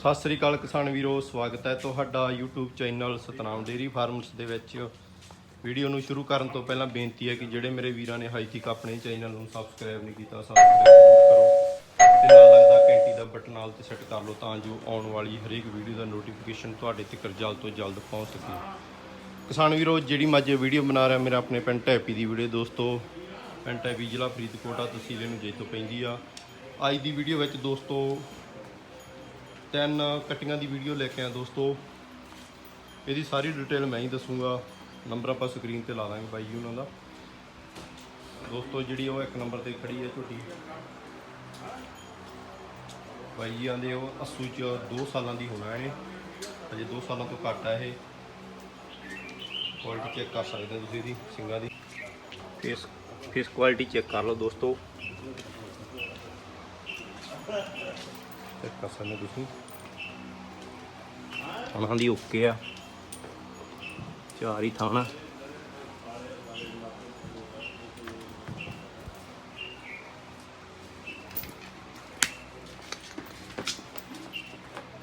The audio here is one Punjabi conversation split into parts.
ਸਤਿ ਸ੍ਰੀ ਅਕਾਲ ਕਿਸਾਨ ਵੀਰੋ, ਸਵਾਗਤ ਹੈ ਤੁਹਾਡਾ YouTube channel Satnam dairy farms ਦੇ ਵਿੱਚ। ਵੀਡੀਓ ਨੂੰ ਸ਼ੁਰੂ ਕਰਨ ਤੋਂ ਪਹਿਲਾਂ ਬੇਨਤੀ ਹੈ ਕਿ ਜਿਹੜੇ ਮੇਰੇ ਵੀਰਾਂ ਨੇ ਹਾਈ ਤੱਕ ਆਪਣੇ ਚੈਨਲ ਨੂੰ ਸਬਸਕ੍ਰਾਈਬ ਨਹੀਂ ਕੀਤਾ, ਸਬਸਕ੍ਰਾਈਬ ਜ਼ਰੂਰ ਕਰੋ ਤੇ ਨਾਲ ਲੱਗਦਾ ਘੰਟੀ ਦਾ ਬਟਨ ਨਾਲ ਤੇ ਸੈੱਟ ਕਰ ਲਓ ਤਾਂ ਜੋ ਆਉਣ ਵਾਲੀ ਹਰੇਕ ਵੀਡੀਓ ਦਾ ਨੋਟੀਫਿਕੇਸ਼ਨ ਤੁਹਾਡੇ ਤੱਕ ਜਲਦ ਤੋਂ ਜਲਦ ਪਹੁੰਚ ਸਕੇ। ਕਿਸਾਨ ਵੀਰੋ, ਜਿਹੜੀ ਮੈਂ ਵੀਡੀਓ ਬਣਾ ਰਿਹਾ, ਮੇਰਾ ਆਪਣੇ ਪਿੰਡ ਟੈਪੀ ਦੀ ਵੀਡੀਓ ਦੋਸਤੋ। ਪਿੰਡ ਟੈਪੀ ਜ਼ਿਲ੍ਹਾ ਫਰੀਦਕੋਟ ਆ, ਤਹਿਸੀਲ ਨੂੰ ਜੇਤੋਂ ਪੈਂਦੀ ਆ। ਅੱਜ ਦੀ ਵੀਡੀਓ ਵਿੱਚ ਦੋਸਤੋ ਤਿੰਨ ਕਟੀਆਂ ਦੀ ਵੀਡੀਓ ਲੈ ਕੇ ਆਇਆ ਦੋਸਤੋ। ਇਹਦੀ ਸਾਰੀ ਡਿਟੇਲ ਮੈਂ ਹੀ ਦੱਸੂਗਾ। ਨੰਬਰ ਆਪਾਂ ਸਕਰੀਨ ਤੇ ਲਾ ਦਾਂਗੇ ਬਾਈ ਜੀ ਉਹਨਾਂ ਦਾ। ਦੋਸਤੋ, ਜਿਹੜੀ ਉਹ ਇੱਕ ਨੰਬਰ ਤੇ ਖੜੀ ਹੈ ਝੋਟੀ। ਬਾਈ ਜੀ ਆਂਦੇ ਉਹ ਅਸੂ ਚ 2 ਸਾਲਾਂ ਦੀ ਹੋਣਾ ਇਹ। ਅਜੇ 2 ਸਾਲਾਂ ਤੋਂ ਘੱਟ ਹੈ ਇਹ। ਕੁਆਲਿਟੀ ਚੈੱਕ ਕਰ ਸਕਦੇ ਹੋ ਤੁਸੀਂ ਇਹਦੀ, ਸਿੰਗਾਂ ਦੀ। ਫੇਸ ਫੇਸ ਕੁਆਲਿਟੀ ਚੈੱਕ ਕਰ ਲਓ ਦੋਸਤੋ। ਚੈੱਕ ਕਰ ਸਕਦੇ ਹੋ ਤੁਸੀਂ। ਥਾਣਾ ਦੀ ਓਕੇ ਆ। ਚਾਰ ਹੀ ਥਾਣਾ।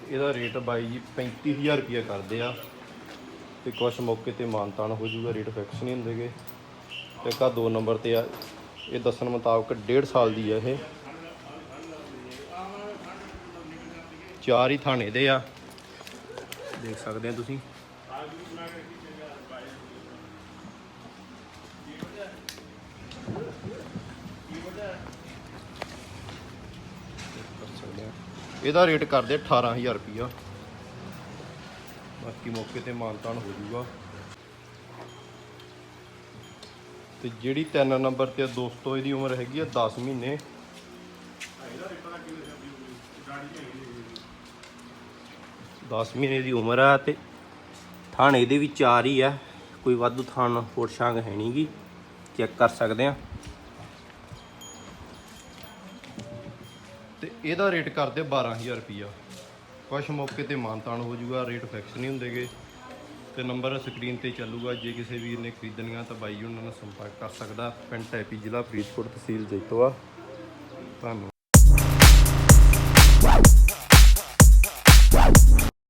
ਇਹਦਾ ਰੇਟ ਬਾਈ ਜੀ 35000 ਰੁਪਇਆ ਕਰਦੇ ਆ। ਤੇ ਕੁਛ ਮੌਕੇ ਤੇ ਮਾਨਤਾਨ ਹੋ ਜਾਊਗਾ ਰੇਟ ਫਿਕਸ ਨਹੀਂ ਹੁੰਦੇਗੇ ਤੇ ਕਾ ਦੋ ਨੰਬਰ ਤੇ ਆ। ਇਹ ਦੱਸਣ ਮੁਤਾਬਕ 1.5 ਸਾਲ ਦੀ ਆ ਇਹ। ਚਾਰ ਹੀ ਥਾਣੇ ਦੇ ਆ। ਦੇਖ ਸਕਦੇ ਆ ਤੁਸੀਂ। ਇਹਦਾ ਰੇਟ ਕਰਦੇ 18000 ਰੁਪਇਆ ਬਾਕੀ ਮੌਕੇ ਤੇ ਮਾਨਤਾਨ ਹੋ ਜਾਊਗਾ ਤੇ ਜਿਹੜੀ 3 ਨੰਬਰ ਤੇ ਦੋਸਤੋ, ਇਹਦੀ ਉਮਰ ਹੈਗੀ ਆ 10 ਮਹੀਨੇ। ਦਸ ਮਹੀਨੇ ਦੀ ਉਮਰ ਆ ਤੇ ਥਾਣੇ ਇਹਦੇ ਵੀ ਚਾਰ ਹੀ ਆ। ਕੋਈ ਵਾਧੂ ਥਾਣ ਫੋੜ ਛਾਂਗ ਹੈ ਨਹੀਂਗੀ ਚੈੱਕ ਕਰ ਸਕਦੇ ਆ। ਤੇ ਇਹਦਾ ਰੇਟ ਕਰਦੇ 12000 ਰੁਪਿਆ ਕੁਛ ਮੌਕੇ ਤੇ ਮਾਨਤਾਨ ਹੋ ਜਾਊਗਾ, ਰੇਟ ਫਿਕਸ ਨਹੀਂ ਹੁੰਦੇਗੇ ਤੇ ਨੰਬਰ ਸਕਰੀਨ ਤੇ ਚੱਲੂਗਾ, ਜੇ ਕਿਸੇ ਵੀਰ ਨੇ ਖਰੀਦਣੀਆਂ ਤਾਂ ਬਾਈ ਉਹਨਾਂ ਨਾਲ ਸੰਪਰਕ ਕਰ ਸਕਦਾ। ਪਿੰਡ ਟੈਪੀ ਜ਼ਿਲ੍ਹਾ ਫਰੀਦਕੋਟ ਤਹਿਸੀਲ ਜੈਤੋਆ। ਧੰਨਵਾਦ।